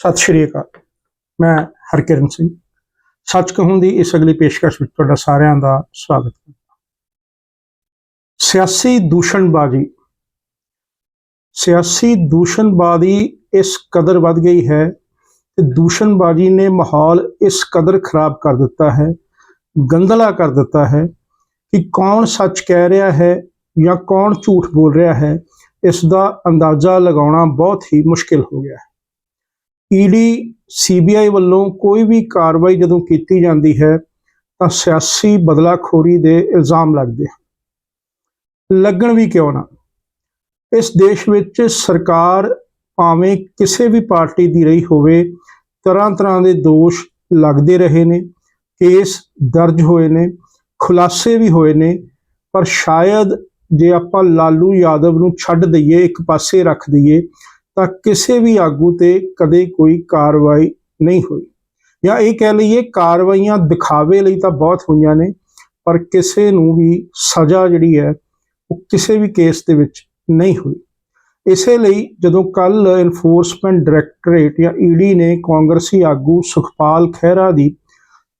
ਸਤਿ ਸ਼੍ਰੀ ਅਕਾਲ। ਮੈਂ ਹਰਕਿਰਨ ਸਿੰਘ। ਸੱਚ ਕਹੂੰ ਦੀ ਇਸ ਅਗਲੀ ਪੇਸ਼ਕਸ਼ ਵਿੱਚ ਤੁਹਾਡਾ ਸਾਰਿਆਂ ਦਾ ਸਵਾਗਤ ਕਰਦਾ। ਸਿਆਸੀ ਦੂਸ਼ਣਬਾਜ਼ੀ। ਸਿਆਸੀ ਦੂਸ਼ਣਬਾਜ਼ੀ ਇਸ ਕਦਰ ਵੱਧ ਗਈ ਹੈ ਕਿ ਦੂਸ਼ਣਬਾਜ਼ੀ ਨੇ ਮਾਹੌਲ ਇਸ ਕਦਰ ਖਰਾਬ ਕਰ ਦਿੱਤਾ ਹੈ ਗੰਦਲਾ ਕਰ ਦਿੱਤਾ ਹੈ ਕਿ ਕੌਣ ਸੱਚ ਕਹਿ ਰਿਹਾ ਹੈ ਜਾਂ ਕੌਣ ਝੂਠ ਬੋਲ ਰਿਹਾ ਹੈ, ਇਸ ਦਾ ਅੰਦਾਜ਼ਾ ਲਗਾਉਣਾ ਬਹੁਤ ਹੀ ਮੁਸ਼ਕਿਲ ਹੋ ਗਿਆ ਹੈ। ਈਡੀ, ਸੀਬੀਆਈ ਵੱਲੋਂ ਕੋਈ ਵੀ ਕਾਰਵਾਈ ਜਦੋਂ ਕੀਤੀ ਜਾਂਦੀ ਹੈ, ਤਾਂ ਸਿਆਸੀ ਬਦਲਾਖੋਰੀ ਦੇ ਇਲਜ਼ਾਮ ਲੱਗਦੇ ਹਨ। ਲੱਗਣ ਵੀ ਕਿਉਂ ਨਾ? ਇਸ ਦੇਸ਼ ਵਿੱਚ ਸਰਕਾਰ ਭਾਵੇਂ ਕਿਸੇ ਵੀ ਪਾਰਟੀ ਦੀ ਰਹੀ ਹੋਵੇ ਤਰ੍ਹਾਂ ਤਰ੍ਹਾਂ ਦੇ ਦੋਸ਼ ਲੱਗਦੇ ਰਹੇ ਨੇ, ਕੇਸ ਦਰਜ ਹੋਏ ਨੇ, ਖੁਲਾਸੇ ਵੀ ਹੋਏ ਨੇ, ਪਰ ਸ਼ਾਇਦ ਜੇ ਆਪਾਂ ਲਾਲੂ ਯਾਦਵ ਨੂੰ ਛੱਡ ਦਈਏ, ਇੱਕ ਪਾਸੇ ਰੱਖ ਦਈਏ ਤਾਂ ਕਿਸੇ ਵੀ ਆਗੂ ਤੇ ਕਦੇ ਕੋਈ ਕਾਰਵਾਈ ਨਹੀਂ ਹੋਈ। ਜਾਂ ਇਹ ਕਹਿ ਲਈਏ ਕਾਰਵਾਈਆਂ ਦਿਖਾਵੇ ਲਈ ਤਾਂ ਬਹੁਤ ਹੋਈਆਂ ਨੇ, ਪਰ ਕਿਸੇ ਨੂੰ ਵੀ ਸਜ਼ਾ ਜਿਹੜੀ ਹੈ, ਉਹ ਕਿਸੇ ਵੀ ਕੇਸ ਦੇ ਵਿੱਚ ਨਹੀਂ ਹੋਈ। ਇਸੇ ਲਈ ਜਦੋਂ ਕੱਲ ਇਨਫੋਰਸਮੈਂਟ ਡਾਇਰੈਕਟੋਰੇਟ ਜਾਂ ਈਡੀ ਨੇ ਕਾਂਗਰਸੀ ਆਗੂ ਸੁਖਪਾਲ ਖਹਿਰਾ ਦੀ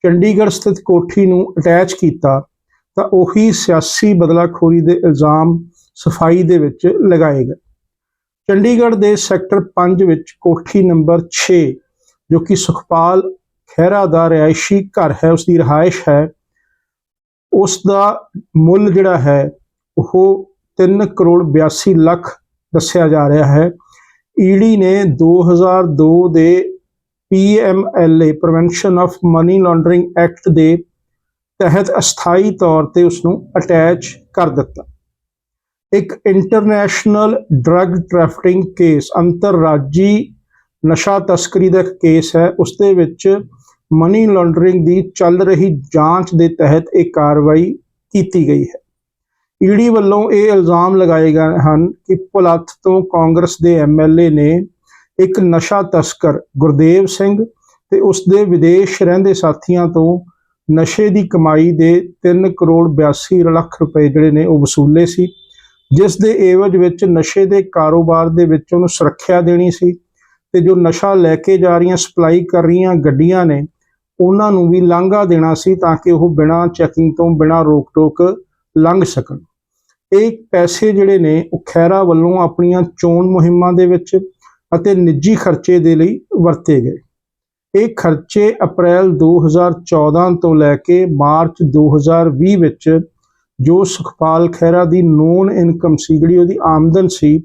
ਚੰਡੀਗੜ੍ਹ ਸਥਿਤ ਕੋਠੀ ਨੂੰ ਅਟੈਚ ਕੀਤਾ, ਤਾਂ ਉਹੀ ਸਿਆਸੀ ਬਦਲਾਖੋਰੀ ਦੇ ਇਲਜ਼ਾਮ ਸਫ਼ਾਈ ਦੇ ਵਿੱਚ ਲਗਾਏ ਗਏ। ਚੰਡੀਗੜ੍ਹ ਦੇ ਸੈਕਟਰ 5 ਵਿੱਚ ਕੋਠੀ ਨੰਬਰ 6 ਜੋ ਕਿ ਸੁਖਪਾਲ ਖਹਿਰਾ ਦਾ ਰਿਹਾਇਸ਼ੀ ਘਰ ਹੈ ਉਸ ਦੀ ਰਿਹਾਇਸ਼ ਹੈ ਉਸ ਦਾ ਮੁੱਲ ਜਿਹੜਾ ਹੈ, ਉਹ 3 ਕਰੋੜ 82 ਲੱਖ ਦੱਸਿਆ ਜਾ ਰਿਹਾ ਹੈ। ਈਡੀ ਨੇ 2002 ਦੇ PMLA prevention of money laundering act ਦੇ ਤਹਿਤ ਅਸਥਾਈ ਤੌਰ ਤੇ ਉਸ ਨੂੰ ਅਟੈਚ ਕਰ ਦਿੱਤਾ। ਇੱਕ ਇੰਟਰਨੈਸ਼ਨਲ ਡਰੱਗ ਟ੍ਰੈਫਿਕਿੰਗ ਕੇਸ ਅੰਤਰਰਾਜੀ ਨਸ਼ਾ ਤਸਕਰੀ ਦਾ ਕੇਸ ਹੈ। ਉਸ ਦੇ ਵਿੱਚ ਮਨੀ ਲਾਂਡਰਿੰਗ ਦੀ ਚੱਲ ਰਹੀ ਜਾਂਚ ਦੇ ਤਹਿਤ ਇਹ ਕਾਰਵਾਈ ਕੀਤੀ ਗਈ ਹੈ। ਈਡੀ ਵੱਲੋਂ ਇਹ ਇਲਜ਼ਾਮ ਲਗਾਏ ਗਏ ਹਨ ਕਿ ਪੁਲੱਥ ਤੋਂ ਕਾਂਗਰਸ ਦੇ ਐਮਐਲਏ ਨੇ ਇੱਕ ਨਸ਼ਾ ਤਸਕਰ ਗੁਰਦੇਵ ਸਿੰਘ ਤੇ ਉਸ ਦੇ ਵਿਦੇਸ਼ ਰਹਿੰਦੇ ਸਾਥੀਆਂ ਤੋਂ ਨਸ਼ੇ ਦੀ ਕਮਾਈ ਦੇ 3 ਕਰੋੜ 82 ਲੱਖ ਰੁਪਏ ਜਿਹੜੇ ਨੇ ਉਹ ਵਸੂਲੇ ਸੀ। ਜਿਸ ਦੇ ਏਵਜ ਵਿੱਚ ਨਸ਼ੇ ਦੇ ਕਾਰੋਬਾਰ ਦੇ ਵਿੱਚ ਉਹਨੂੰ ਸੁਰੱਖਿਆ ਦੇਣੀ ਸੀ ਤੇ ਜੋ ਨਸ਼ਾ ਲੈ ਕੇ ਜਾ ਰਹੀਆਂ, ਸਪਲਾਈ ਕਰ ਰਹੀਆਂ ਗੱਡੀਆਂ ਨੇ, ਉਹਨਾਂ ਨੂੰ ਵੀ ਲਾਂਘਾ ਦੇਣਾ ਸੀ ਤਾਂ ਕਿ ਉਹ ਬਿਨਾਂ ਚੈਕਿੰਗ ਤੋਂ, ਬਿਨਾਂ ਰੋਕ ਟੋਕ ਲੰਘ ਸਕਣ। ਇਹ ਪੈਸੇ ਜਿਹੜੇ ਨੇ, ਉਹ ਖੈਰਾ ਵੱਲੋਂ ਆਪਣੀਆਂ ਚੋਣ ਮੁਹਿੰਮਾਂ ਦੇ ਵਿੱਚ ਅਤੇ ਨਿੱਜੀ ਖਰਚੇ ਦੇ ਲਈ ਵਰਤੇ ਗਏ। ਇਹ ਖਰਚੇ ਅਪ੍ਰੈਲ 2014 ਤੋਂ ਲੈ ਕੇ ਮਾਰਚ 2020 ਵਿੱਚ ਜੋ ਸੁਖਪਾਲ ਖਹਿਰਾ ਦੀ ਨੋਨ ਇਨਕਮ ਸੀ, ਜਿਹੜੀ ਉਹਦੀ ਆਮਦਨ ਸੀ,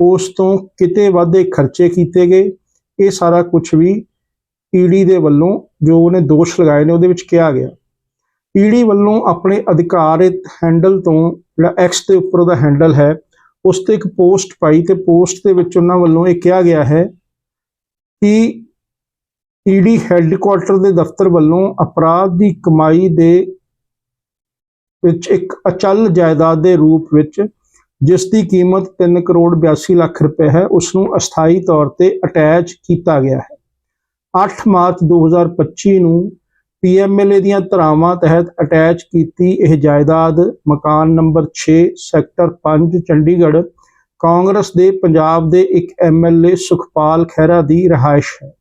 ਉਸ ਤੋਂ ਕਿਤੇ ਵਾਧੇ ਖਰਚੇ ਕੀਤੇ ਗਏ। ਇਹ ਸਾਰਾ ਕੁਝ ਵੀ ਈਡੀ ਦੇ ਵੱਲੋਂ ਜੋ ਉਹਨੇ ਦੋਸ਼ ਲਗਾਏ ਨੇ, ਉਹਦੇ ਵਿੱਚ ਕਿਹਾ ਗਿਆ। ਈਡੀ ਵੱਲੋਂ ਆਪਣੇ ਅਧਿਕਾਰਿਤ ਹੈਂਡਲ ਤੋਂ, ਜਿਹੜਾ ਐਕਸ ਦੇ ਉੱਪਰ ਉਹਦਾ ਹੈਂਡਲ ਹੈ, ਉਸ ਤੇ ਇੱਕ ਪੋਸਟ ਪਾਈ ਤੇ ਪੋਸਟ ਦੇ ਵਿੱਚ ਉਹਨਾਂ ਵੱਲੋਂ ਇਹ ਕਿਹਾ ਗਿਆ ਹੈ ਕਿ ਈਡੀ ਹੈੱਡਕੁਆਰਟਰ ਦੇ ਦਫ਼ਤਰ ਵੱਲੋਂ ਅਪਰਾਧ ਦੀ ਕਮਾਈ ਦੇ ਵਿੱਚ ਇੱਕ ਅਚਲ ਜਾਇਦਾਦ ਦੇ ਰੂਪ ਵਿੱਚ, ਜਿਸ ਦੀ ਕੀਮਤ 3 ਕਰੋੜ 82 ਲੱਖ ਰੁਪਏ ਹੈ ਉਸ ਨੂੰ ਅਸਥਾਈ ਤੌਰ ਤੇ ਅਟੈਚ ਕੀਤਾ ਗਿਆ ਹੈ। 8 ਮਾਰਚ 2025 ਨੂੰ ਪੀਐਮਐਲਏ ਦੀਆਂ ਧਰਾਵਾਂ ਤਹਿਤ ਅਟੈਚ ਕੀਤੀ ਇਹ ਜਾਇਦਾਦ ਮਕਾਨ ਨੰਬਰ 6 ਸੈਕਟਰ 5 ਚੰਡੀਗੜ੍ਹ, ਕਾਂਗਰਸ ਦੇ ਪੰਜਾਬ ਦੇ ਇੱਕ ਐਮਐਲਏ ਸੁਖਪਾਲ ਖਹਿਰਾ ਦੀ ਰਿਹਾਇਸ਼ ਹੈ।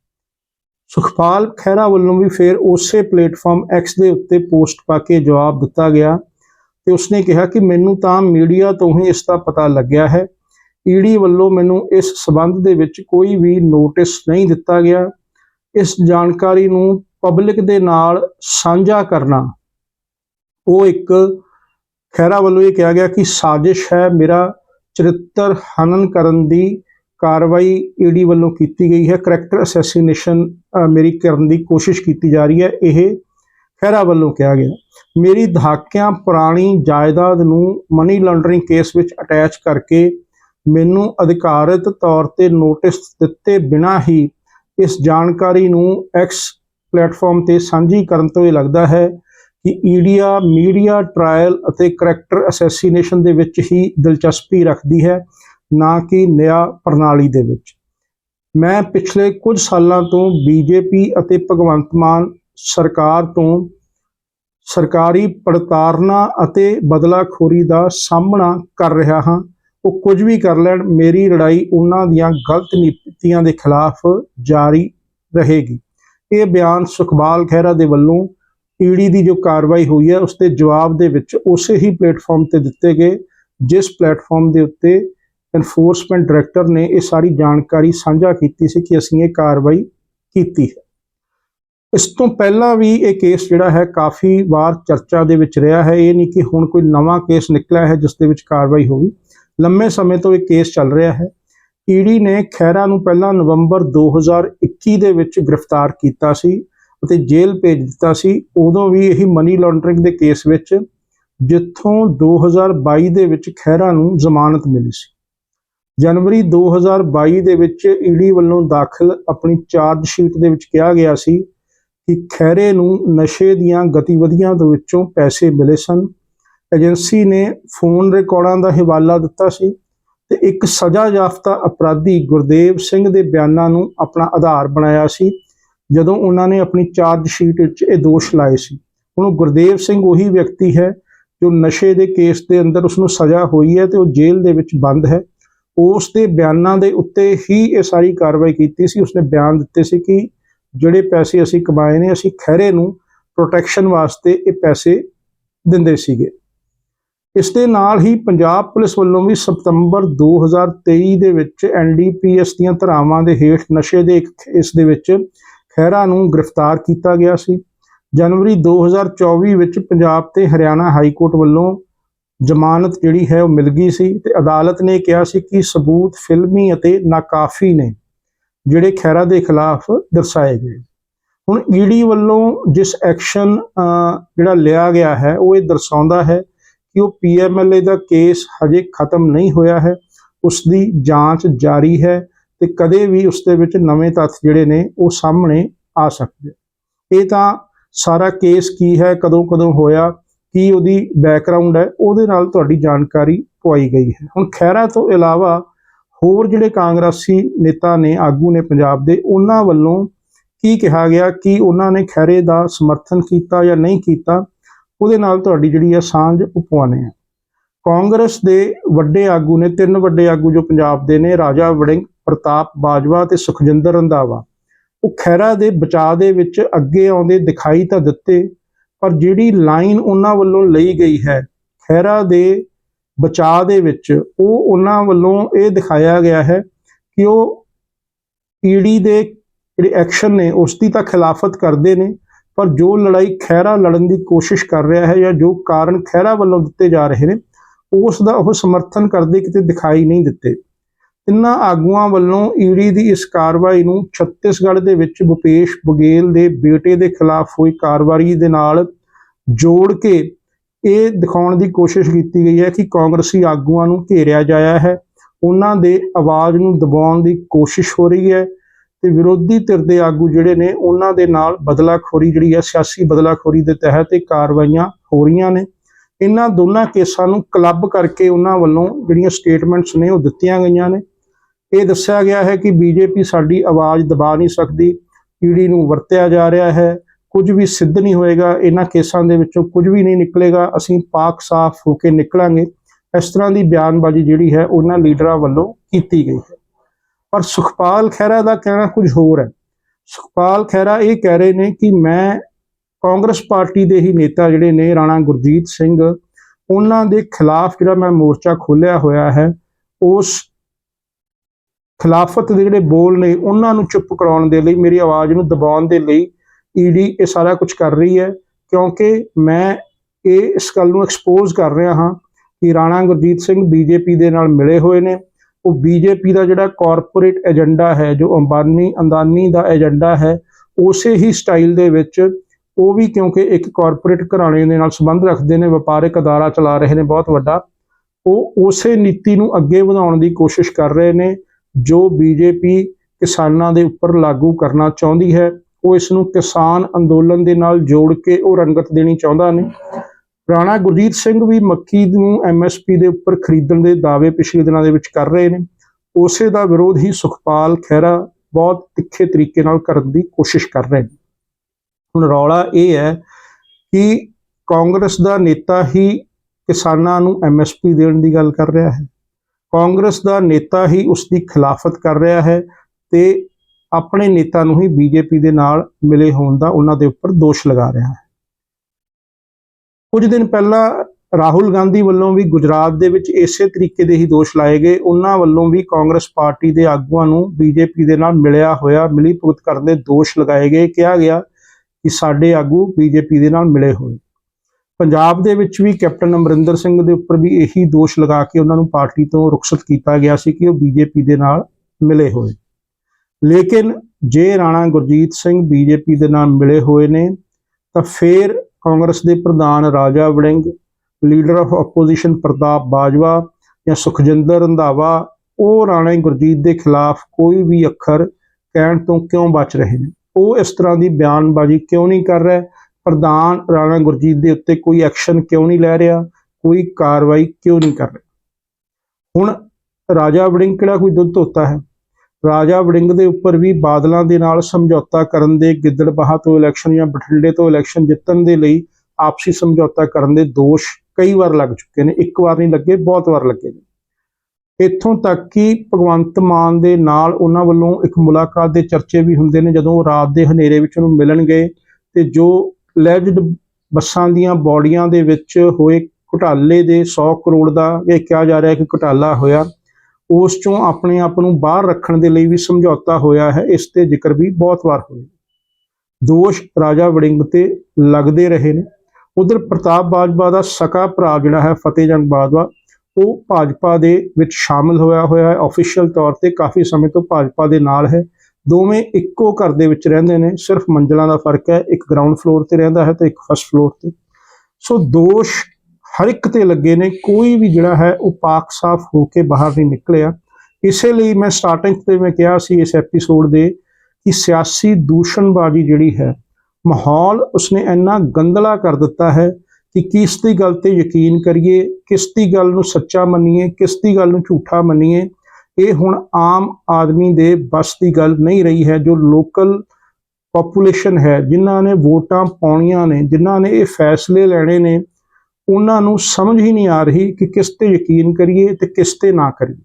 ਸੁਖਪਾਲ ਖਹਿਰਾ ਵੱਲੋਂ ਵੀ ਫਿਰ ਉਸੇ ਪਲੇਟਫਾਰਮ X ਦੇ ਉੱਤੇ ਪੋਸਟ ਪਾ ਕੇ ਜਵਾਬ ਦਿੱਤਾ ਗਿਆ। ਤੇ ਉਸਨੇ ਕਿਹਾ ਕਿ ਮੈਨੂੰ ਤਾਂ ਮੀਡੀਆ ਤੋਂ ਹੀ ਇਸ ਦਾ ਪਤਾ ਲੱਗਿਆ ਹੈ। ਈਡੀ ਵੱਲੋਂ ਮੈਨੂੰ ਇਸ ਸਬੰਧ ਦੇ ਵਿੱਚ ਕੋਈ ਵੀ ਨੋਟਿਸ ਨਹੀਂ ਦਿੱਤਾ ਗਿਆ। ਇਸ ਜਾਣਕਾਰੀ ਨੂੰ ਪਬਲਿਕ ਦੇ ਨਾਲ ਸਾਂਝਾ ਕਰਨਾ। ਉਹ ਇੱਕ ਖਹਿਰਾ ਵੱਲੋਂ ਇਹ ਕਿਹਾ ਗਿਆ ਕਿ ਸਾਜ਼ਿਸ਼ ਹੈ, ਮੇਰਾ ਚਰਿੱਤਰ ਹਨਨ ਕਰਨ ਦੀ ਕਾਰਵਾਈ ਈਡੀ ਵੱਲੋਂ ਕੀਤੀ ਗਈ ਹੈ। ਕਰੈਕਟਰ ਅਸੈਸੀਨੇਸ਼ਨ ਮੇਰੀ ਕਰਨ ਦੀ ਕੋਸ਼ਿਸ਼ ਕੀਤੀ ਜਾ ਰਹੀ ਹੈ। ਇਹ ਖਹਿਰਾ ਵੱਲੋਂ ਕਿਹਾ ਗਿਆ। ਮੇਰੀ ਦਹਾਕਿਆਂ ਪੁਰਾਣੀ ਜਾਇਦਾਦ ਨੂੰ ਮਨੀ ਲਾਂਡਰਿੰਗ ਕੇਸ ਵਿੱਚ ਅਟੈਚ ਕਰਕੇ ਮੈਨੂੰ ਅਧਿਕਾਰਤ ਤੌਰ ਤੇ ਨੋਟਿਸ ਦਿੱਤੇ ਬਿਨਾਂ ਹੀ ਇਸ ਜਾਣਕਾਰੀ ਨੂੰ ਐਕਸ ਪਲੇਟਫਾਰਮ ਤੇ ਸਾਂਝੀ ਕਰਨ ਤੋਂ ਇਹ ਲੱਗਦਾ ਹੈ ਕਿ ਈਡੀਆ ਮੀਡੀਆ ਟ੍ਰਾਇਲ ਅਤੇ ਕਰੈਕਟਰ ਅਸੈਸੀਨੇਸ਼ਨ ਦੇ ਵਿੱਚ ਹੀ ਦਿਲਚਸਪੀ ਰੱਖਦੀ ਹੈ, ਨਾ ਕਿ ਨਿਆ ਪ੍ਰਣਾਲੀ ਦੇ ਵਿੱਚ। ਮੈਂ ਪਿਛਲੇ ਕੁਝ ਸਾਲਾਂ ਤੋਂ ਬੀਜੇਪੀ ਅਤੇ ਭਗਵੰਤ ਮਾਨ ਸਰਕਾਰ ਤੋਂ ਸਰਕਾਰੀ ਪੜਤਾਰਨਾ ਅਤੇ ਬਦਲਾਖੋਰੀ ਦਾ ਸਾਹਮਣਾ ਕਰ ਰਿਹਾ ਹਾਂ। ਉਹ ਕੁਝ ਵੀ ਕਰ ਲੈਣ, ਮੇਰੀ ਲੜਾਈ ਉਹਨਾਂ ਦੀਆਂ ਗਲਤ ਨੀਤੀਆਂ ਦੇ ਖਿਲਾਫ ਜਾਰੀ ਰਹੇਗੀ। ਇਹ ਬਿਆਨ ਸੁਖਬਾਲ ਖਹਿਰਾ ਦੇ ਵੱਲੋਂ ਈਡੀ ਦੀ ਜੋ ਕਾਰਵਾਈ ਹੋਈ ਹੈ, ਉਸ ਦੇ ਜਵਾਬ ਦੇ ਵਿੱਚ ਉਸੇ ਹੀ ਪਲੇਟਫਾਰਮ ਤੇ ਦਿੱਤੇ ਗਏ, ਜਿਸ ਪਲੇਟਫਾਰਮ ਦੇ ਉੱਤੇ ਐਨਫੋਰਸਮੈਂਟ ਡਾਇਰੈਕਟਰ ਨੇ ਇਹ ਸਾਰੀ ਜਾਣਕਾਰੀ ਸਾਂਝਾ ਕੀਤੀ ਸੀ ਕਿ ਅਸੀਂ ਇਹ ਕਾਰਵਾਈ ਕੀਤੀ ਹੈ। ਇਸ ਤੋਂ ਪਹਿਲਾਂ ਵੀ ਇਹ ਕੇਸ ਜਿਹੜਾ ਹੈ ਕਾਫੀ ਵਾਰ ਚਰਚਾ ਦੇ ਵਿੱਚ ਰਿਹਾ ਹੈ। ਇਹ ਨਹੀਂ ਕਿ ਹੁਣ ਕੋਈ ਨਵਾਂ ਕੇਸ ਨਿਕਲਿਆ ਹੈ ਜਿਸ ਦੇ ਵਿੱਚ ਕਾਰਵਾਈ ਹੋਈ ਲੰਮੇ ਸਮੇਂ ਤੋਂ ਇਹ ਕੇਸ ਚੱਲ ਰਿਹਾ ਹੈ। ਈਡੀ ਨੇ ਖੈਰਾ ਨੂੰ ਪਹਿਲਾਂ ਨਵੰਬਰ 2021 ਦੇ ਵਿੱਚ ਗ੍ਰਿਫਤਾਰ ਕੀਤਾ ਸੀ ਅਤੇ ਜੇਲ੍ਹ ਭੇਜ ਦਿੱਤਾ ਸੀ। ਉਦੋਂ ਵੀ ਇਹੀ ਮਨੀ ਲਾਂਡਰਿੰਗ ਦੇ ਕੇਸ ਵਿੱਚ ਜਿੱਥੋਂ 2022 ਦੇ ਵਿੱਚ ਖਹਿਰਾ ਨੂੰ ਜ਼ਮਾਨਤ ਮਿਲੀ ਸੀ। ਜਨਵਰੀ 2022 ਦੇ ਵਿੱਚ ਈਡੀ ਵੱਲੋਂ ਦਾਖਲ ਆਪਣੀ ਚਾਰਜ ਸ਼ੀਟ ਦੇ ਵਿੱਚ ਕਿਹਾ ਗਿਆ ਸੀ ਕਿ ਖਹਿਰੇ ਨੂੰ ਨਸ਼ੇ ਦੀਆਂ ਗਤੀਵਿਧੀਆਂ ਦੇ ਵਿੱਚੋਂ ਪੈਸੇ ਮਿਲੇ ਸਨ। ਏਜੰਸੀ ਨੇ ਫੋਨ ਰਿਕਾਰਡਾਂ ਦਾ ਹਵਾਲਾ ਦਿੱਤਾ ਸੀ ਤੇ ਇੱਕ ਸਜ਼ਾ ਯਾਫਤਾ ਅਪਰਾਧੀ ਗੁਰਦੇਵ ਸਿੰਘ ਦੇ ਬਿਆਨਾਂ ਨੂੰ ਆਪਣਾ ਆਧਾਰ ਬਣਾਇਆ ਸੀ, ਜਦੋਂ ਉਹਨਾਂ ਨੇ ਆਪਣੀ ਚਾਰਜ ਸ਼ੀਟ ਵਿੱਚ ਇਹ ਦੋਸ਼ ਲਾਏ ਸੀ। ਹੁਣ ਗੁਰਦੇਵ ਸਿੰਘ ਉਹੀ ਵਿਅਕਤੀ ਹੈ ਜੋ ਨਸ਼ੇ ਦੇ ਕੇਸ ਦੇ ਅੰਦਰ ਉਸ ਨੂੰ ਸਜ਼ਾ ਹੋਈ ਹੈ ਤੇ ਉਹ ਜੇਲ੍ਹ ਦੇ ਵਿੱਚ ਬੰਦ ਹੈ। ਉਸ ਦੇ ਬਿਆਨਾਂ ਦੇ ਉੱਤੇ ਹੀ ਇਹ ਸਾਰੀ ਕਾਰਵਾਈ ਕੀਤੀ ਸੀ। ਉਸਨੇ ਬਿਆਨ ਦਿੱਤੇ ਸੀ ਕਿ ਜਿਹੜੇ ਪੈਸੇ ਅਸੀਂ ਕਮਾਏ ਨੇ, ਅਸੀਂ ਖਹਿਰੇ ਨੂੰ ਪ੍ਰੋਟੈਕਸ਼ਨ ਵਾਸਤੇ ਇਹ ਪੈਸੇ ਦਿੰਦੇ ਸੀਗੇ। ਇਸ ਦੇ ਨਾਲ ਹੀ ਪੰਜਾਬ ਪੁਲਿਸ ਵੱਲੋਂ ਵੀ ਸਤੰਬਰ 2023 ਦੇ ਵਿੱਚ ਐਨਡੀਪੀਐਸ ਦੀਆਂ ਧਾਰਾਵਾਂ ਦੇ ਹੇਠ ਨਸ਼ੇ ਦੇ ਇੱਕ ਕੇਸ ਦੇ ਵਿੱਚ ਖਹਿਰਾ ਨੂੰ ਗ੍ਰਿਫਤਾਰ ਕੀਤਾ ਗਿਆ ਸੀ। ਜਨਵਰੀ 2024 ਵਿੱਚ ਪੰਜਾਬ ਤੇ ਹਰਿਆਣਾ ਹਾਈ ਕੋਰਟ ਵੱਲੋਂ ਜ਼ਮਾਨਤ ਜਿਹੜੀ ਹੈ ਉਹ ਮਿਲ ਗਈ ਸੀ ਤੇ ਅਦਾਲਤ ਨੇ ਕਿਹਾ ਸੀ ਕਿ ਸਬੂਤ, ਫਿਲਮੀ ਅਤੇ ਨਾਕਾਫੀ ਨੇ। ਜਿਹੜੇ ਖੈਰਾ ਦੇ ਖਿਲਾਫ ਦਰਸਾਏ ਗਏ। ਹੁਣ ਈਡੀ ਵੱਲੋਂ ਜਿਸ ਐਕਸ਼ਨ ਜਿਹੜਾ ਲਿਆ ਗਿਆ ਹੈ, ਉਹ ਇਹ ਦਰਸਾਉਂਦਾ ਹੈ ਕਿ ਉਹ ਪੀਐਮਐਲਏ ਦਾ ਕੇਸ ਹਜੇ ਖਤਮ ਨਹੀਂ ਹੋਇਆ ਹੈ। ਉਸ ਦੀ ਜਾਂਚ ਜਾਰੀ ਹੈ ਤੇ ਕਦੇ ਵੀ ਉਸ ਦੇ ਵਿੱਚ ਨਵੇਂ ਤੱਥ ਜਿਹੜੇ ਨੇ, ਉਹ ਸਾਹਮਣੇ ਆ ਸਕਦੇ। ਇਹ ਤਾਂ ਸਾਰਾ ਕੇਸ ਕੀ ਹੈ ਕਦੋਂ ਕਦੋਂ ਹੋਇਆ, ਕੀ ਉਹਦੀ ਬੈਕਗ੍ਰਾਉਂਡ ਹੈ, ਉਹਦੇ ਨਾਲ ਤੁਹਾਡੀ ਜਾਣਕਾਰੀ ਪਵਾਈ ਗਈ ਹੈ। ਹੁਣ ਖੈਰਾ ਤੋਂ ਇਲਾਵਾ ਹੋਰ ਜਿਹੜੇ ਕਾਂਗਰਸੀ ਨੇਤਾ ਨੇ, ਆਗੂ ਨੇ ਪੰਜਾਬ ਦੇ, ਉਹਨਾਂ ਵੱਲੋਂ ਕੀ ਕਿਹਾ ਗਿਆ ਕਿ ਉਹਨਾਂ ਨੇ ਖੈਰੇ ਦਾ ਸਮਰਥਨ ਕੀਤਾ ਜਾਂ ਨਹੀਂ ਕੀਤਾ, ਉਹਦੇ ਨਾਲ ਤੁਹਾਡੀ ਜਿਹੜੀ ਆ ਸਾਂਝ ਉਪਵਾਨੇ ਆ। ਕਾਂਗਰਸ ਦੇ ਵੱਡੇ ਆਗੂ ਨੇ, ਤਿੰਨ ਵੱਡੇ ਆਗੂ ਜੋ ਪੰਜਾਬ ਦੇ ਨੇ, ਰਾਜਾ ਵੜਿੰਗ, ਪ੍ਰਤਾਪ ਬਾਜਵਾ ਤੇ ਸੁਖਜਿੰਦਰ ਰੰਧਾਵਾ, ਉਹ ਖੈਰਾ ਦੇ ਬਚਾਅ ਦੇ ਵਿੱਚ ਅੱਗੇ ਆਉਂਦੇ ਦਿਖਾਈ ਤਾਂ ਦਿੱਤੇ, ਪਰ ਜਿਹੜੀ ਲਾਈਨ ਉਹਨਾਂ ਵੱਲੋਂ ਲਈ ਗਈ ਹੈ ਖੈਰਾ ਦੇ ਬਚਾਅ ਦੇ ਵਿੱਚ ਉਹ ਉਹਨਾਂ ਵੱਲੋਂ ਇਹ ਦਿਖਾਇਆ ਗਿਆ ਹੈ ਕਿ ਉਹ ਈਡੀ ਦੇ ਜਿਹੜੇ ਐਕਸ਼ਨ ਨੇ ਉਸ ਦੀ ਤਾਂ ਖਿਲਾਫਤ ਕਰਦੇ ਨੇ, ਪਰ ਜੋ ਲੜਾਈ ਖੈਰਾ ਲੜਨ ਦੀ ਕੋਸ਼ਿਸ਼ ਕਰ ਰਿਹਾ ਹੈ ਜਾਂ ਜੋ ਕਾਰਨ ਖੈਰਾ ਵੱਲੋਂ ਦਿੱਤੇ ਜਾ ਰਹੇ ਨੇ, ਉਸ ਦਾ ਉਹ ਸਮਰਥਨ ਕਰਦੇ ਕਿਤੇ ਦਿਖਾਈ ਨਹੀਂ ਦਿੱਤੇ। ਤਿੰਨਾਂ ਆਗੂਆਂ ਵੱਲੋਂ ਈਡੀ ਦੀ ਇਸ ਕਾਰਵਾਈ ਨੂੰ ਛੱਤੀਸਗੜ੍ਹ ਦੇ ਵਿੱਚ ਭੁਪੇਸ਼ ਬਗੇਲ ਦੇ ਬੇਟੇ ਦੇ ਖਿਲਾਫ ਹੋਈ ਕਾਰਵਾਈ ਦੇ ਨਾਲ ਜੋੜ ਕੇ ਇਹ ਦਿਖਾਉਣ ਦੀ ਕੋਸ਼ਿਸ਼ ਕੀਤੀ ਗਈ ਹੈ ਕਿ ਕਾਂਗਰਸੀ ਆਗੂਆਂ ਨੂੰ ਘੇਰਿਆ ਜਾਇਆ ਹੈ। ਉਹਨਾਂ ਦੇ ਆਵਾਜ਼ ਨੂੰ ਦਬਾਉਣ ਦੀ ਕੋਸ਼ਿਸ਼ ਹੋ ਰਹੀ ਹੈ ਤੇ ਵਿਰੋਧੀ ਧਿਰ ਦੇ ਆਗੂ ਜਿਹੜੇ ਨੇ, ਉਹਨਾਂ ਦੇ ਨਾਲ ਬਦਲਾਖੋਰੀ ਜਿਹੜੀ ਹੈ, ਸਿਆਸੀ ਬਦਲਾਖੋਰੀ ਦੇ ਤਹਿਤ ਇਹ ਕਾਰਵਾਈਆਂ ਹੋ ਰਹੀਆਂ ਨੇ। ਇਹਨਾਂ ਦੋਨਾਂ ਕੇਸਾਂ ਨੂੰ ਕਲੱਬ ਕਰਕੇ ਉਹਨਾਂ ਵੱਲੋਂ ਜਿਹੜੀਆਂ ਸਟੇਟਮੈਂਟਸ ਨੇ, ਉਹ ਦਿੱਤੀਆਂ ਗਈਆਂ ਨੇ। ਇਹ ਦੱਸਿਆ ਗਿਆ ਹੈ ਕਿ ਬੀਜੇਪੀ ਸਾਡੀ ਆਵਾਜ਼ ਦਬਾ ਨਹੀਂ ਸਕਦੀ ਈਡੀ ਨੂੰ ਵਰਤਿਆ ਜਾ ਰਿਹਾ ਹੈ। ਕੁਝ ਵੀ ਸਿੱਧ ਨਹੀਂ ਹੋਏਗਾ, ਇਹਨਾਂ ਕੇਸਾਂ ਦੇ ਵਿੱਚੋਂ ਕੁਝ ਵੀ ਨਹੀਂ ਨਿਕਲੇਗਾ, ਅਸੀਂ ਪਾਕ ਸਾਫ਼ ਹੋ ਕੇ ਨਿਕਲਾਂਗੇ। ਇਸ ਤਰ੍ਹਾਂ ਦੀ ਬਿਆਨਬਾਜ਼ੀ ਜਿਹੜੀ ਹੈ, ਉਹਨਾਂ ਲੀਡਰਾਂ ਵੱਲੋਂ ਕੀਤੀ ਗਈ ਹੈ। ਪਰ ਸੁਖਪਾਲ ਖਹਿਰਾ ਦਾ ਕਹਿਣਾ ਕੁਝ ਹੋਰ ਹੈ। ਸੁਖਪਾਲ ਖਹਿਰਾ ਇਹ ਕਹਿ ਰਹੇ ਨੇ ਕਿ ਮੈਂ ਕਾਂਗਰਸ ਪਾਰਟੀ ਦੇ ਹੀ ਨੇਤਾ ਜਿਹੜੇ ਨੇ, ਰਾਣਾ ਗੁਰਜੀਤ ਸਿੰਘ, ਉਹਨਾਂ ਦੇ ਖਿਲਾਫ ਜਿਹੜਾ ਮੈਂ ਮੋਰਚਾ ਖੋਲ੍ਹਿਆ ਹੋਇਆ ਹੈ, ਉਸ ਖਿਲਾਫਤ ਦੇ ਜਿਹੜੇ ਬੋਲ ਨੇ, ਉਹਨਾਂ ਨੂੰ ਚੁੱਪ ਕਰਾਉਣ ਦੇ ਲਈ, ਮੇਰੀ ਆਵਾਜ਼ ਨੂੰ ਦਬਾਉਣ ਦੇ ਲਈ ਈਡੀ ਇਹ ਸਾਰਾ ਕੁਝ ਕਰ ਰਹੀ ਹੈ, ਕਿਉਂਕਿ ਮੈਂ ਇਹ ਇਸ ਗੱਲ ਨੂੰ ਐਕਸਪੋਜ਼ ਕਰ ਰਿਹਾ ਹਾਂ ਕਿ ਰਾਣਾ ਗੁਰਜੀਤ ਸਿੰਘ ਬੀਜੇਪੀ ਦੇ ਨਾਲ ਮਿਲੇ ਹੋਏ ਨੇ। ਉਹ ਬੀਜੇਪੀ ਦਾ ਜਿਹੜਾ ਕਾਰਪੋਰੇਟ ਏਜੰਡਾ ਹੈ, ਜੋ ਅੰਬਾਨੀ, ਅੰਦਾਨੀ ਦਾ ਏਜੰਡਾ ਹੈ, ਉਸੇ ਹੀ ਸਟਾਈਲ ਦੇ ਵਿੱਚ ਉਹ ਵੀ ਕਿਉਂਕਿ ਇੱਕ ਕਾਰਪੋਰੇਟ ਘਰਾਣੇ ਦੇ ਨਾਲ ਸੰਬੰਧ ਰੱਖਦੇ ਨੇ, ਵਪਾਰਕ ਅਦਾਰਾ ਚਲਾ ਰਹੇ ਨੇ ਬਹੁਤ ਵੱਡਾ। ਉਹ ਉਸੇ ਨੀਤੀ ਨੂੰ ਅੱਗੇ ਵਧਾਉਣ ਦੀ ਕੋਸ਼ਿਸ਼ ਕਰ ਰਹੇ ਨੇ, ਜੋ ਬੀਜੇਪੀ ਕਿਸਾਨਾਂ ਦੇ ਉੱਪਰ ਲਾਗੂ ਕਰਨਾ ਚਾਹੁੰਦੀ ਹੈ। ਉਹ ਇਸ ਨੂੰ ਕਿਸਾਨ ਅੰਦੋਲਨ ਦੇ ਨਾਲ ਜੋੜ ਕੇ ਉਹ ਰੰਗਤ ਦੇਣੀ ਚਾਹੁੰਦਾ ਨੇ। ਰਾਣਾ ਗੁਰਜੀਤ ਸਿੰਘ ਵੀ ਮੱਕੀ ਨੂੰ ਐਮਐਸਪੀ ਦੇ ਉੱਪਰ ਖਰੀਦਣ ਦੇ ਦਾਅਵੇ ਪਿਛਲੇ ਦਿਨਾਂ ਦੇ ਵਿੱਚ ਕਰ ਰਹੇ ਨੇ। ਉਸੇ ਦਾ ਵਿਰੋਧ ਹੀ ਸੁਖਪਾਲ ਖਹਿਰਾ ਬਹੁਤ ਤਿੱਖੇ ਤਰੀਕੇ ਨਾਲ ਕਰਨ ਦੀ ਕੋਸ਼ਿਸ਼ ਕਰ ਰਹੇ ਨੇ। ਹੁਣ ਰੌਲਾ ਇਹ ਹੈ ਕਿ ਕਾਂਗਰਸ ਦਾ ਨੇਤਾ ਹੀ ਕਿਸਾਨਾਂ ਨੂੰ ਐਮਐਸਪੀ ਦੇਣ ਦੀ ਗੱਲ ਕਰ ਰਿਹਾ ਹੈ। ਕਾਂਗਰਸ ਦਾ ਨੇਤਾ ਹੀ ਉਸ ਦੀ ਖਿਲਾਫਤ ਕਰ ਰਿਹਾ ਹੈ ਤੇ ਆਪਣੇ ਨੇਤਾ ਨੂੰ ਹੀ ਬੀਜੇਪੀ ਦੇ ਨਾਲ ਮਿਲੇ ਹੋਣ ਦਾ ਉਹਨਾਂ ਦੇ ਉੱਪਰ ਦੋਸ਼ ਲਗਾ ਰਿਹਾ ਹੈ। ਕੁਝ ਦਿਨ ਪਹਿਲਾਂ ਰਾਹੁਲ ਗਾਂਧੀ ਵੱਲੋਂ ਵੀ ਗੁਜਰਾਤ ਦੇ ਵਿੱਚ ਇਸੇ ਤਰੀਕੇ ਦੇ ਹੀ ਦੋਸ਼ ਲਾਏ ਗਏ। ਉਹਨਾਂ ਵੱਲੋਂ ਵੀ ਕਾਂਗਰਸ ਪਾਰਟੀ ਦੇ ਆਗੂਆਂ ਨੂੰ ਬੀਜੇਪੀ ਦੇ ਨਾਲ ਮਿਲਿਆ ਹੋਇਆ ਮਿਲੀ ਭੁਗਤ ਕਰਨ ਦੇ ਦੋਸ਼ ਲਗਾਏ ਗਏ। ਕਿਹਾ ਗਿਆ ਕਿ ਸਾਡੇ ਆਗੂ ਬੀਜੇਪੀ ਦੇ ਨਾਲ ਮਿਲੇ ਹੋਏ। ਪੰਜਾਬ ਦੇ ਵਿੱਚ ਵੀ ਕੈਪਟਨ ਅਮਰਿੰਦਰ ਸਿੰਘ ਦੇ ਉੱਪਰ ਵੀ ਇਹੀ ਦੋਸ਼ ਲਗਾ ਕੇ ਉਹਨਾਂ ਨੂੰ ਪਾਰਟੀ ਤੋਂ ਰੁਖਸਤ ਕੀਤਾ ਗਿਆ ਸੀ ਕਿ ਉਹ ਬੀਜੇਪੀ ਦੇ ਨਾਲ ਮਿਲੇ ਹੋਏ। ਲੇਕਿਨ ਜੇ ਰਾਣਾ ਗੁਰਜੀਤ ਸਿੰਘ ਬੀਜੇਪੀ ਦੇ ਨਾਲ ਮਿਲੇ ਹੋਏ ਨੇ, ਤਾਂ ਫਿਰ ਕਾਂਗਰਸ ਦੇ ਪ੍ਰਧਾਨ Raja Warring, leader of opposition Partap Bajwa ਜਾਂ ਸੁਖਜਿੰਦਰ ਰੰਧਾਵਾ, ਉਹ ਰਾਣਾ ਗੁਰਜੀਤ ਦੇ ਖਿਲਾਫ ਕੋਈ ਵੀ ਅੱਖਰ ਕਹਿਣ ਤੋਂ ਕਿਉਂ ਬਚ ਰਹੇ ਨੇ? ਉਹ ਇਸ ਤਰ੍ਹਾਂ ਦੀ ਬਿਆਨਬਾਜ਼ੀ ਕਿਉਂ ਨਹੀਂ ਕਰ ਰਿਹਾ? ਪ੍ਰਧਾਨ ਰਾਣਾ ਗੁਰਜੀਤ ਦੇ ਉੱਤੇ ਕੋਈ ਐਕਸ਼ਨ ਕਿਉਂ ਨਹੀਂ ਲੈ ਰਿਹਾ? ਕੋਈ ਕਾਰਵਾਈ ਕਿਉਂ ਨਹੀਂ ਕਰ ਰਿਹਾ? ਹੁਣ ਰਾਜਾ ਵੜਿੰਗ ਕਿਹੜਾ ਕੋਈ ਦੁੱਧ ਧੋਤਾ ਹੈ? ਰਾਜਾ ਵੜਿੰਗ ਦੇ ਉੱਪਰ ਵੀ ਬਾਦਲਾਂ ਦੇ ਨਾਲ ਸਮਝੌਤਾ ਕਰਨ ਦੇ ਗਿੱਦੜਬਾਹਾ ਤੋਂ ਇਲੈਕਸ਼ਨ ਜਾਂ ਬਠਿੰਡੇ ਤੋਂ ਇਲੈਕਸ਼ਨ ਜਿੱਤਣ ਦੇ ਲਈ ਆਪਸੀ ਸਮਝੌਤਾ ਕਰਨ ਦੇ ਦੋਸ਼ ਕਈ ਵਾਰ ਲੱਗ ਚੁੱਕੇ ਨੇ, ਇੱਕ ਵਾਰ ਨਹੀਂ ਲੱਗੇ, ਬਹੁਤ ਵਾਰ ਲੱਗੇ ਨੇ। ਇੱਥੋਂ ਤੱਕ ਕਿ ਭਗਵੰਤ ਮਾਨ ਦੇ ਨਾਲ ਉਹਨਾਂ ਵੱਲੋਂ ਇੱਕ ਮੁਲਾਕਾਤ ਦੇ ਚਰਚੇ ਵੀ ਹੁੰਦੇ ਨੇ, ਜਦੋਂ ਰਾਤ ਦੇ ਹਨੇਰੇ ਵਿੱਚ ਉਹਨੂੰ ਮਿਲਣ ਗਏ ਤੇ ਜੋ ਲੈਜਡ ਬੱਸਾਂ ਦੀਆਂ ਬੋਡੀਆਂ ਦੇ ਵਿੱਚ ਹੋਏ ਘੁਟਾਲੇ ਦੇ 100 ਕਰੋੜ ਦਾ, ਇਹ ਕਿਹਾ ਜਾ ਰਿਹਾ ਕਿ ਘੁਟਾਲਾ ਹੋਇਆ ਉਸ ਚੋਂ ਆਪਣੇ ਆਪ ਨੂੰ ਬਾਹਰ ਰੱਖਣ ਦੇ ਲਈ ਵੀ ਸਮਝੌਤਾ ਹੋਇਆ ਹੈ, ਇਸ ਤੇ ਜ਼ਿਕਰ ਵੀ ਬਹੁਤ ਵਾਰ ਹੋਇਆ ਦੋਸ਼ ਰਾਜਾ ਵੜਿੰਗ ਤੇ ਲੱਗਦੇ ਰਹੇ ਨੇ। ਉਧਰ ਪ੍ਰਤਾਪ ਬਾਜਵਾ ਦਾ ਸਕਾ ਭਰਾ ਜਿਹੜਾ ਹੈ ਫਤਿਹਜੰਗ ਬਾਜਵਾ, ਉਹ ਭਾਜਪਾ ਦੇ ਵਿੱਚ ਸ਼ਾਮਲ ਹੋਇਆ ਹੋਇਆ ਹੈ। ਆਫੀਸ਼ੀਅਲ ਤੌਰ ਤੇ ਕਾਫੀ ਸਮੇਂ ਤੋਂ ਭਾਜਪਾ ਦੇ ਨਾਲ ਹੈ। ਦੋਵੇਂ ਇੱਕੋ ਘਰ ਦੇ ਵਿੱਚ ਰਹਿੰਦੇ ਨੇ। ਸਿਰਫ ਮੰਜ਼ਲਾਂ ਦਾ ਫ਼ਰਕ ਹੈ। ਇੱਕ ਗਰਾਊਂਡ ਫਲੋਰ ਤੇ ਰਹਿੰਦਾ ਹੈ ਤੇ ਇੱਕ ਫਸਟ ਫਲੋਰ ਤੇ। ਸੋ ਦੋਸ਼ ਹਰ ਇੱਕ ਤੇ ਲੱਗੇ ਨੇ, ਕੋਈ ਵੀ ਜਿਹੜਾ ਹੈ ਉਹ ਪਾਕ ਸਾਫ਼ ਹੋ ਕੇ ਬਾਹਰ ਨਹੀਂ ਨਿਕਲਿਆ। ਇਸੇ ਲਈ ਮੈਂ ਸਟਾਰਟਿੰਗ ਤੇ ਮੈਂ ਕਿਹਾ ਸੀ ਇਸ ਐਪੀਸੋਡ ਦੇ ਕਿ ਸਿਆਸੀ ਦੂਸ਼ਣਬਾਜ਼ੀ ਜਿਹੜੀ ਹੈ, ਮਾਹੌਲ ਉਸਨੇ ਇੰਨਾ ਗੰਦਲਾ ਕਰ ਦਿੱਤਾ ਹੈ ਕਿ ਕਿਸ ਦੀ ਗੱਲ ਤੇ ਯਕੀਨ ਕਰੀਏ, ਕਿਸ ਦੀ ਗੱਲ ਨੂੰ ਸੱਚਾ ਮੰਨੀਏ, ਕਿਸ ਦੀ ਗੱਲ ਨੂੰ ਝੂਠਾ ਮੰਨੀਏ, ਇਹ ਹੁਣ ਆਮ ਆਦਮੀ ਦੇ ਬਸ ਦੀ ਗੱਲ ਨਹੀਂ ਰਹੀ ਹੈ, ਜੋ ਲੋਕਲ ਪੋਪੂਲੇਸ਼ਨ ਹੈ, ਜਿਨ੍ਹਾਂ ਨੇ ਵੋਟਾਂ ਪਾਉਣੀਆਂ ਨੇ, ਜਿਨ੍ਹਾਂ ਨੇ ਇਹ ਫੈਸਲੇ ਲੈਣੇ ਨੇ ਉਹਨਾਂ ਨੂੰ ਸਮਝ ਹੀ ਨਹੀਂ ਆ ਰਹੀ ਕਿ ਕਿਸ ਤੇ ਯਕੀਨ ਕਰੀਏ ਤੇ ਕਿਸ ਤੇ ਨਾ ਕਰੀਏ।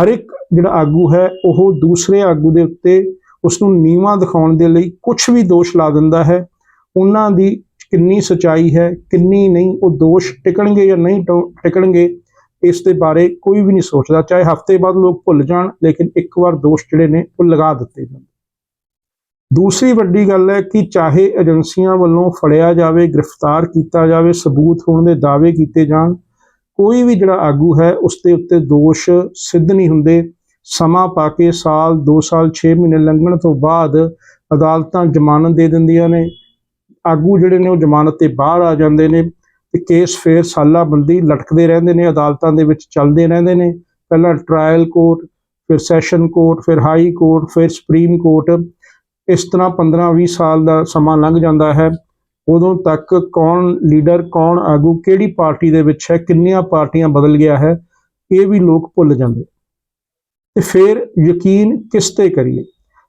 ਹਰ ਇੱਕ ਜਿਹੜਾ ਆਗੂ ਹੈ, ਉਹ ਦੂਸਰੇ ਆਗੂ ਦੇ ਉੱਤੇ ਉਸ ਨੂੰ ਨੀਵਾਂ ਦਿਖਾਉਣ ਦੇ ਲਈ ਕੁਝ ਵੀ ਦੋਸ਼ ਲਾ ਦਿੰਦਾ ਹੈ। ਉਹਨਾਂ ਦੀ ਕਿੰਨੀ ਸਚਾਈ ਹੈ, ਕਿੰਨੀ ਨਹੀਂ, ਉਹ ਦੋਸ਼ ਟਿਕਣਗੇ ਜਾਂ ਨਹੀਂ ਟੋ- ਟਿਕਣਗੇ, ਇਸ ਦੇ ਬਾਰੇ ਕੋਈ ਵੀ ਨਹੀਂ ਸੋਚਦਾ। ਚਾਹੇ ਹਫ਼ਤੇ ਬਾਅਦ ਲੋਕ ਭੁੱਲ ਜਾਣ, ਲੇਕਿਨ ਇੱਕ ਵਾਰ ਦੋਸ਼ ਜਿਹੜੇ ਨੇ, ਉਹ ਲਗਾ ਦਿੱਤੇ ਜਾਣ। ਦੂਸਰੀ ਵੱਡੀ ਗੱਲ ਹੈ ਕਿ ਚਾਹੇ ਏਜੰਸੀਆਂ ਵੱਲੋਂ ਫੜਿਆ ਜਾਵੇ, ਗ੍ਰਿਫਤਾਰ ਕੀਤਾ ਜਾਵੇ, ਸਬੂਤ ਹੋਣ ਦੇ ਦਾਅਵੇ ਕੀਤੇ ਜਾਣ, ਕੋਈ ਵੀ ਜਿਹੜਾ ਆਗੂ ਹੈ, ਉਸ ਦੇ ਉੱਤੇ ਦੋਸ਼ ਸਿੱਧ ਨਹੀਂ ਹੁੰਦੇ। ਸਮਾਂ ਪਾ ਕੇ ਸਾਲ 2 ਸਾਲ 6 ਮਹੀਨੇ ਲੰਘਣ ਤੋਂ ਬਾਅਦ ਅਦਾਲਤਾਂ ਜ਼ਮਾਨਤ ਦੇ ਦਿੰਦੀਆਂ ਨੇ। ਆਗੂ ਜਿਹੜੇ ਨੇ ਉਹ ਜ਼ਮਾਨਤ ਤੇ ਬਾਹਰ ਆ ਜਾਂਦੇ ਨੇ ਤੇ ਕੇਸ ਫੇਰ ਸਾਲਾਂ ਬੰਦੀ ਲਟਕਦੇ ਰਹਿੰਦੇ ਨੇ, ਅਦਾਲਤਾਂ ਦੇ ਵਿੱਚ ਚੱਲਦੇ ਰਹਿੰਦੇ ਨੇ। ਪਹਿਲਾਂ ਟ੍ਰਾਇਲ ਕੋਰਟ ਫਿਰ ਸੈਸ਼ਨ ਕੋਰਟ ਫਿਰ ਹਾਈ ਕੋਰਟ ਫਿਰ ਸੁਪਰੀਮ ਕੋਰਟ ਇਸ ਤਰ੍ਹਾਂ 15-20 ਸਾਲ ਦਾ ਸਮਾਂ ਲੰਘ ਜਾਂਦਾ ਹੈ। ਉਦੋਂ ਤੱਕ ਕੌਣ ਲੀਡਰ, ਕੌਣ ਆਗੂ, ਕਿਹੜੀ ਪਾਰਟੀ ਦੇ ਵਿੱਚ ਹੈ, ਕਿੰਨੀਆਂ ਪਾਰਟੀਆਂ ਬਦਲ ਗਿਆ ਹੈ, ਇਹ ਵੀ ਲੋਕ ਭੁੱਲ ਜਾਂਦੇ। ਤੇ ਫਿਰ ਯਕੀਨ ਕਿਸ ਤੇ ਕਰੀਏ?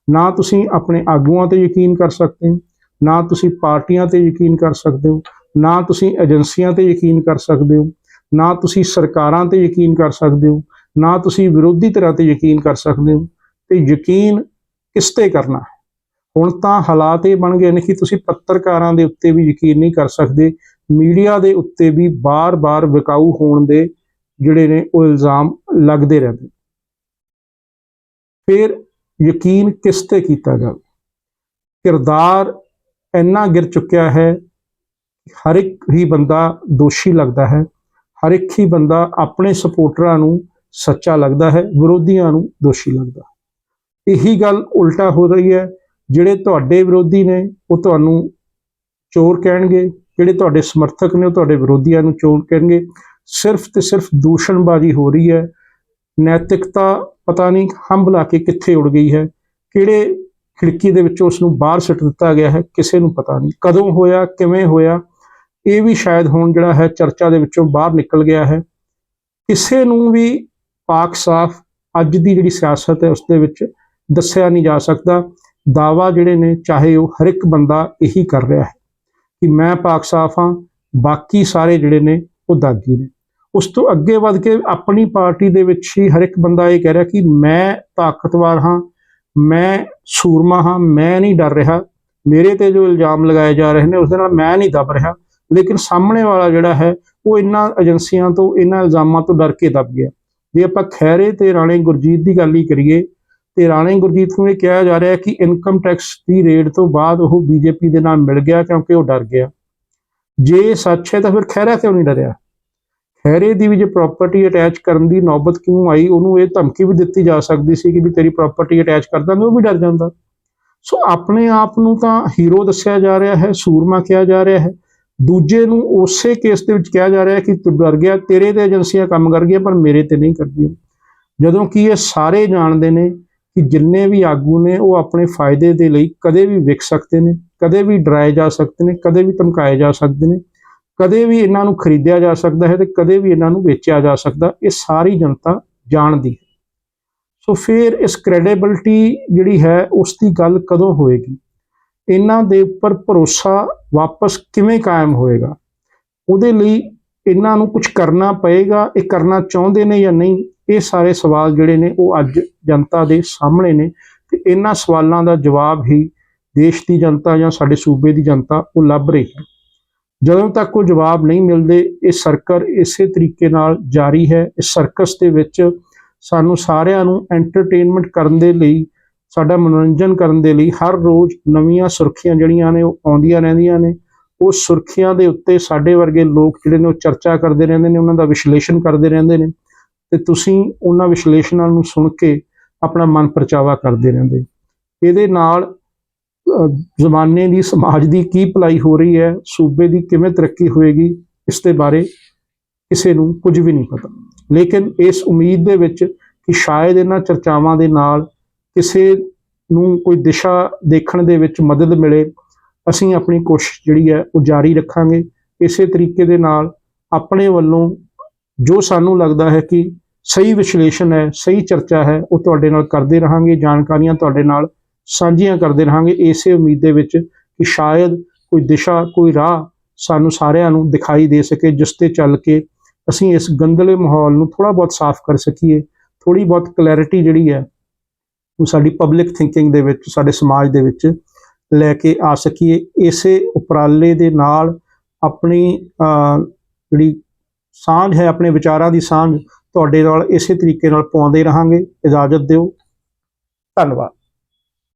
ਨਾ ਤੁਸੀਂ ਆਪਣੇ ਆਗੂਆਂ ਤੇ ਯਕੀਨ ਕਰ ਸਕਦੇ ਹੋ, ਨਾ ਤੁਸੀਂ ਪਾਰਟੀਆਂ ਤੇ ਯਕੀਨ ਕਰ ਸਕਦੇ ਹੋ, ਨਾ ਤੁਸੀਂ ਏਜੰਸੀਆਂ ਤੇ ਯਕੀਨ ਕਰ ਸਕਦੇ ਹੋ, ਨਾ ਤੁਸੀਂ ਸਰਕਾਰਾਂ ਤੇ ਯਕੀਨ ਕਰ ਸਕਦੇ ਹੋ, ਨਾ ਤੁਸੀਂ ਵਿਰੋਧੀ ਧਿਰਾਂ ਤੇ ਯਕੀਨ ਕਰ ਸਕਦੇ ਹੋ। ਤੇ ਯਕੀਨ ਕਿਸ ਤੇ ਕਰਨਾ ਹੈ? ਹੁਣ ਤਾਂ ਹਾਲਾਤ ਇਹ ਬਣ ਗਏ ਨੇ ਕਿ ਤੁਸੀਂ ਪੱਤਰਕਾਰਾਂ ਦੇ ਉੱਤੇ ਵੀ ਯਕੀਨ ਨਹੀਂ ਕਰ ਸਕਦੇ। ਮੀਡੀਆ ਦੇ ਉੱਤੇ ਵੀ ਬਾਰ-ਬਾਰ ਵਿਕਾਊ ਹੋਣ ਦੇ ਜਿਹੜੇ ਨੇ ਉਹ ਇਲਜ਼ਾਮ ਲੱਗਦੇ ਰਹਿੰਦੇ। ਫਿਰ ਯਕੀਨ ਕਿਸ ਤੇ ਕੀਤਾ ਜਾਵੇ? ਕਿਰਦਾਰ ਇੰਨਾ ਗਿਰ ਚੁੱਕਿਆ ਹੈ ਹਰ ਇੱਕ ਹੀ ਬੰਦਾ ਦੋਸ਼ੀ ਲੱਗਦਾ ਹੈ। ਹਰ ਇੱਕ ਹੀ ਬੰਦਾ ਆਪਣੇ ਸਪੋਰਟਰਾਂ ਨੂੰ ਸੱਚਾ ਲੱਗਦਾ ਹੈ, ਵਿਰੋਧੀਆਂ ਨੂੰ ਦੋਸ਼ੀ ਲੱਗਦਾ ਇਹੀ ਗੱਲ ਉਲਟਾ ਹੋ ਰਹੀ ਹੈ ਜਿਹੜੇ ਤੁਹਾਡੇ ਵਿਰੋਧੀ ਨੇ, ਉਹ ਤੁਹਾਨੂੰ ਚੋਰ ਕਹਿਣਗੇ। ਜਿਹੜੇ ਤੁਹਾਡੇ ਸਮਰਥਕ ਨੇ, ਉਹ ਤੁਹਾਡੇ ਵਿਰੋਧੀਆਂ ਨੂੰ ਚੋਰ ਕਹਿਣਗੇ। ਸਿਰਫ ਤੇ ਸਿਰਫ ਦੂਸ਼ਣਬਾਜ਼ੀ ਹੋ ਰਹੀ ਹੈ। ਨੈਤਿਕਤਾ ਪਤਾ ਨਹੀਂ ਹੰਭ ਲਾ ਕੇ ਕਿੱਥੇ ਉੜ ਗਈ ਹੈ। ਕਿਹੜੇ ਖਿੜਕੀ ਦੇ ਵਿੱਚੋਂ ਉਸ ਨੂੰ ਬਾਹਰ ਸੁੱਟ ਦਿੱਤਾ ਗਿਆ ਹੈ, ਕਿਸੇ ਨੂੰ ਪਤਾ ਨਹੀਂ। ਕਦੋਂ ਹੋਇਆ, ਕਿਵੇਂ ਹੋਇਆ, ਇਹ ਵੀ ਸ਼ਾਇਦ ਹੁਣ ਜਿਹੜਾ ਹੈ ਚਰਚਾ ਦੇ ਵਿੱਚੋਂ ਬਾਹਰ ਨਿਕਲ ਗਿਆ ਹੈ। ਕਿਸੇ ਨੂੰ ਵੀ ਪਾਕ ਸਾਫ਼ ਅੱਜ ਦੀ ਜਿਹੜੀ ਸਿਆਸਤ ਹੈ, ਉਸ ਦੇ ਵਿੱਚ ਦੱਸਿਆ ਨਹੀਂ ਜਾ ਸਕਦਾ। ਦਾਵਾ ਜਿਹੜੇ ਨੇ, ਚਾਹੇ ਉਹ ਹਰ ਇੱਕ ਬੰਦਾ ਇਹੀ ਕਰ ਰਿਹਾ ਹੈ ਕਿ ਮੈਂ ਪਾਕ ਸਾਫ਼ ਹਾਂ, ਬਾਕੀ ਸਾਰੇ ਜਿਹੜੇ ਨੇ ਉਹ ਦਾਗੀ ਨੇ। ਉਸ ਤੋਂ ਅੱਗੇ ਵੱਧ ਕੇ ਆਪਣੀ ਪਾਰਟੀ ਦੇ ਵਿੱਚ ਹੀ ਹਰ ਇੱਕ ਬੰਦਾ ਇਹ ਕਹਿ ਰਿਹਾ ਕਿ ਮੈਂ ਤਾਕਤਵਰ ਹਾਂ, ਮੈਂ ਸੂਰਮਾ ਹਾਂ, ਮੈਂ ਨਹੀਂ ਡਰ ਰਿਹਾ। ਮੇਰੇ ਤੇ ਜੋ ਇਲਜ਼ਾਮ ਲਗਾਏ ਜਾ ਰਹੇ ਨੇ ਉਸ ਦੇ ਨਾਲ ਮੈਂ ਨਹੀਂ ਦਬ ਰਿਹਾ। ਲੇਕਿਨ ਸਾਹਮਣੇ ਵਾਲਾ ਜਿਹੜਾ ਹੈ, ਉਹ ਇਹਨਾਂ ਏਜੰਸੀਆਂ ਤੋਂ, ਇਹਨਾਂ ਇਲਜ਼ਾਮਾਂ ਤੋਂ ਡਰ ਕੇ ਦਬ ਗਿਆ। ਜੇ ਆਪਾਂ ਖੈਰੇ ਤੇ ਰਾਣੇ ਗੁਰਜੀਤ ਦੀ ਗੱਲ ਹੀ ਕਰੀਏ ਤੇ ਰਾਣੇ ਗੁਰਜੀਤ ਨੂੰ ਇਹ ਕਿਹਾ ਜਾ ਰਿਹਾ ਹੈ ਕਿ ਇਨਕਮ ਟੈਕਸ ਦੀ ਰੇਡ ਤੋਂ ਬਾਅਦ ਉਹ ਬੀਜੇਪੀ ਦੇ ਨਾਲ ਮਿਲ ਗਿਆ ਕਿਉਂਕਿ ਉਹ ਡਰ ਗਿਆ। ਜੇ ਸੱਚ ਹੈ ਤਾਂ ਫਿਰ ਖੈਰਾ ਕਿਉਂ ਨਹੀਂ ਡਰਿਆ? ਖੈਰੇ ਦੀ ਵੀ ਜੇ ਪ੍ਰਾਪਰਟੀ ਅਟੈਚ ਕਰਨ ਦੀ ਨੌਬਤ ਕਿਉਂ ਆਈ, ਉਹਨੂੰ ਇਹ ਧਮਕੀ ਵੀ ਦਿੱਤੀ ਜਾ ਸਕਦੀ ਸੀ ਕਿ ਵੀ ਤੇਰੀ ਪ੍ਰਾਪਰਟੀ ਅਟੈਚ ਕਰ ਦਾਂਗੇ ਉਹ ਵੀ ਡਰ ਜਾਂਦਾ। ਸੋ ਆਪਣੇ ਆਪ ਨੂੰ ਤਾਂ ਹੀਰੋ ਦੱਸਿਆ ਜਾ ਰਿਹਾ ਹੈ, ਸੂਰਮਾ ਕਿਹਾ ਜਾ ਰਿਹਾ ਹੈ। ਦੂਜੇ ਨੂੰ ਉਸੇ ਕੇਸ ਦੇ ਵਿੱਚ ਕਿਹਾ ਜਾ ਰਿਹਾ ਕਿ ਤੂੰ ਡਰ ਗਿਆ, ਤੇਰੇ ਤੇ ਏਜੰਸੀਆਂ ਕੰਮ ਕਰ ਗਈਆਂ, ਪਰ ਮੇਰੇ ਤੇ ਨਹੀਂ ਕਰਦੀਆਂ। ਜਦੋਂ ਕਿ ਇਹ ਸਾਰੇ ਜਾਣਦੇ ਨੇ ਕਿ ਜਿੰਨੇ ਵੀ ਆਗੂ ਨੇ ਉਹ ਆਪਣੇ ਫਾਇਦੇ ਦੇ ਲਈ ਕਦੇ ਵੀ ਵਿਕ ਸਕਦੇ ਨੇ, ਕਦੇ ਵੀ ਡਰਾਏ ਜਾ ਸਕਦੇ ਨੇ, ਕਦੇ ਵੀ ਧਮਕਾਏ ਜਾ ਸਕਦੇ ਨੇ, ਕਦੇ ਵੀ ਇਹਨਾਂ ਨੂੰ ਖਰੀਦਿਆ ਜਾ ਸਕਦਾ ਹੈ ਤੇ ਕਦੇ ਵੀ ਇਹਨਾਂ ਨੂੰ ਵੇਚਿਆ ਜਾ ਸਕਦਾ, ਇਹ ਸਾਰੀ ਜਨਤਾ ਜਾਣਦੀ ਹੈ। ਸੋ ਫਿਰ ਇਸ ਕ੍ਰੈਡੀਬਿਲਟੀ ਜਿਹੜੀ ਹੈ ਉਸ ਦੀ ਗੱਲ ਕਦੋਂ ਹੋਏਗੀ? ਇਹਨਾਂ ਦੇ ਉੱਪਰ ਭਰੋਸਾ ਵਾਪਸ ਕਿਵੇਂ ਕਾਇਮ ਹੋਏਗਾ? ਉਹਦੇ ਲਈ ਇਹਨਾਂ ਨੂੰ ਕੁਝ ਕਰਨਾ ਪਏਗਾ, ਇਹ ਕਰਨਾ ਚਾਹੁੰਦੇ ਨੇ ਜਾਂ ਨਹੀਂ ਇਹ ਸਾਰੇ ਸਵਾਲ ਜਿਹੜੇ ਨੇ ਉਹ ਅੱਜ ਜਨਤਾ ਦੇ ਸਾਹਮਣੇ ਨੇ ਤੇ ਇਹਨਾਂ ਸਵਾਲਾਂ ਦਾ ਜਵਾਬ ਹੀ ਦੇਸ਼ ਦੀ ਜਨਤਾ ਜਾਂ ਸਾਡੇ ਸੂਬੇ ਦੀ ਜਨਤਾ ਉਹ ਲੱਭ ਰਹੀ ਹੈ। ਜਦੋਂ ਤੱਕ ਉਹ ਜਵਾਬ ਨਹੀਂ ਮਿਲਦੇ, ਇਹ ਸਰਕਰ ਇਸੇ ਤਰੀਕੇ ਨਾਲ ਜਾਰੀ ਹੈ। ਇਸ ਸਰਕਸ ਦੇ ਵਿੱਚ ਸਾਨੂੰ ਸਾਰਿਆਂ ਨੂੰ ਐਂਟਰਟੇਨਮੈਂਟ ਕਰਨ ਦੇ ਲਈ, ਸਾਡਾ ਮਨੋਰੰਜਨ ਕਰਨ ਦੇ ਲਈ ਹਰ ਰੋਜ਼ ਨਵੀਆਂ ਸੁਰਖੀਆਂ ਜਿਹੜੀਆਂ ਨੇ ਉਹ ਆਉਂਦੀਆਂ ਰਹਿੰਦੀਆਂ ਨੇ। ਉਹ ਸੁਰਖੀਆਂ ਦੇ ਉੱਤੇ ਸਾਡੇ ਵਰਗੇ ਲੋਕ ਜਿਹੜੇ ਨੇ ਉਹ ਚਰਚਾ ਕਰਦੇ ਰਹਿੰਦੇ ਨੇ, ਉਹਨਾਂ ਦਾ ਵਿਸ਼ਲੇਸ਼ਣ ਕਰਦੇ ਰਹਿੰਦੇ ਨੇ। ਤੇ ਤੁਸੀਂ ਉਹਨਾਂ ਵਿਸ਼ਲੇਸ਼ਣਾਂ ਨੂੰ ਸੁਣ ਕੇ ਆਪਣਾ ਮਨ ਪਰਚਾਵਾ ਕਰਦੇ ਰਹਿੰਦੇ। ਇਹਦੇ ਨਾਲ ਜ਼ਮਾਨੇ ਦੀ, ਸਮਾਜ ਦੀ ਕੀ ਭਲਾਈ ਹੋ ਰਹੀ ਹੈ, ਸੂਬੇ ਦੀ ਕਿਵੇਂ ਤਰੱਕੀ ਹੋਏਗੀ, ਇਸ ਦੇ ਬਾਰੇ ਕਿਸੇ ਨੂੰ ਕੁਝ ਵੀ ਨਹੀਂ ਪਤਾ। ਲੇਕਿਨ ਇਸ ਉਮੀਦ ਦੇ ਵਿੱਚ ਕਿ ਸ਼ਾਇਦ ਇਹਨਾਂ ਚਰਚਾਵਾਂ ਦੇ ਨਾਲ ਕਿਸੇ ਨੂੰ ਕੋਈ ਦਿਸ਼ਾ ਦੇਖਣ ਦੇ ਵਿੱਚ ਮਦਦ ਮਿਲੇ, ਅਸੀਂ ਆਪਣੀ ਕੋਸ਼ਿਸ਼ ਜਿਹੜੀ ਹੈ, ਉਹ ਜਾਰੀ ਰੱਖਾਂਗੇ। ਇਸੇ ਤਰੀਕੇ ਦੇ ਨਾਲ ਆਪਣੇ ਵੱਲੋਂ ਜੋ ਸਾਨੂੰ ਲੱਗਦਾ ਹੈ ਕਿ ਸਹੀ ਵਿਸ਼ਲੇਸ਼ਣ ਹੈ, ਸਹੀ ਚਰਚਾ ਹੈ, ਉਹ ਤੁਹਾਡੇ ਨਾਲ ਕਰਦੇ ਰਹਾਂਗੇ, ਜਾਣਕਾਰੀਆਂ ਤੁਹਾਡੇ ਨਾਲ ਸਾਂਝੀਆਂ ਕਰਦੇ ਰਹਾਂਗੇ, ਇਸੇ ਉਮੀਦ ਦੇ ਵਿੱਚ ਕਿ ਸ਼ਾਇਦ ਕੋਈ ਦਿਸ਼ਾ, ਕੋਈ ਰਾਹ ਸਾਨੂੰ ਸਾਰਿਆਂ ਨੂੰ ਦਿਖਾਈ ਦੇ ਸਕੇ, ਜਿਸ ਤੇ ਚੱਲ ਕੇ ਅਸੀਂ ਇਸ ਗੰਦਲੇ ਮਾਹੌਲ ਨੂੰ ਥੋੜਾ ਬਹੁਤ ਸਾਫ਼ ਕਰ ਸਕੀਏ ਥੋੜੀ ਬਹੁਤ ਕਲੈਰਿਟੀ ਜਿਹੜੀ ਹੈ, ਉਹ ਸਾਡੀ ਪਬਲਿਕ ਥਿੰਕਿੰਗ ਦੇ ਵਿੱਚ, ਸਾਡੇ ਸਮਾਜ ਦੇ ਵਿੱਚ ਲੈ ਕੇ ਆ ਸਕੀਏ। ਇਸੇ ਉਪਰਾਲੇ ਦੇ ਨਾਲ ਆਪਣੀ ਜਿਹੜੀ ਸਾਂਝ ਹੈ, ਆਪਣੇ ਵਿਚਾਰਾਂ ਦੀ ਸਾਂਝ ਤੁਹਾਡੇ ਨਾਲ ਇਸੇ ਤਰੀਕੇ ਨਾਲ ਪਾਉਂਦੇ ਰਹਾਂਗੇ। ਇਜਾਜ਼ਤ ਦਿਓ। ਧੰਨਵਾਦ।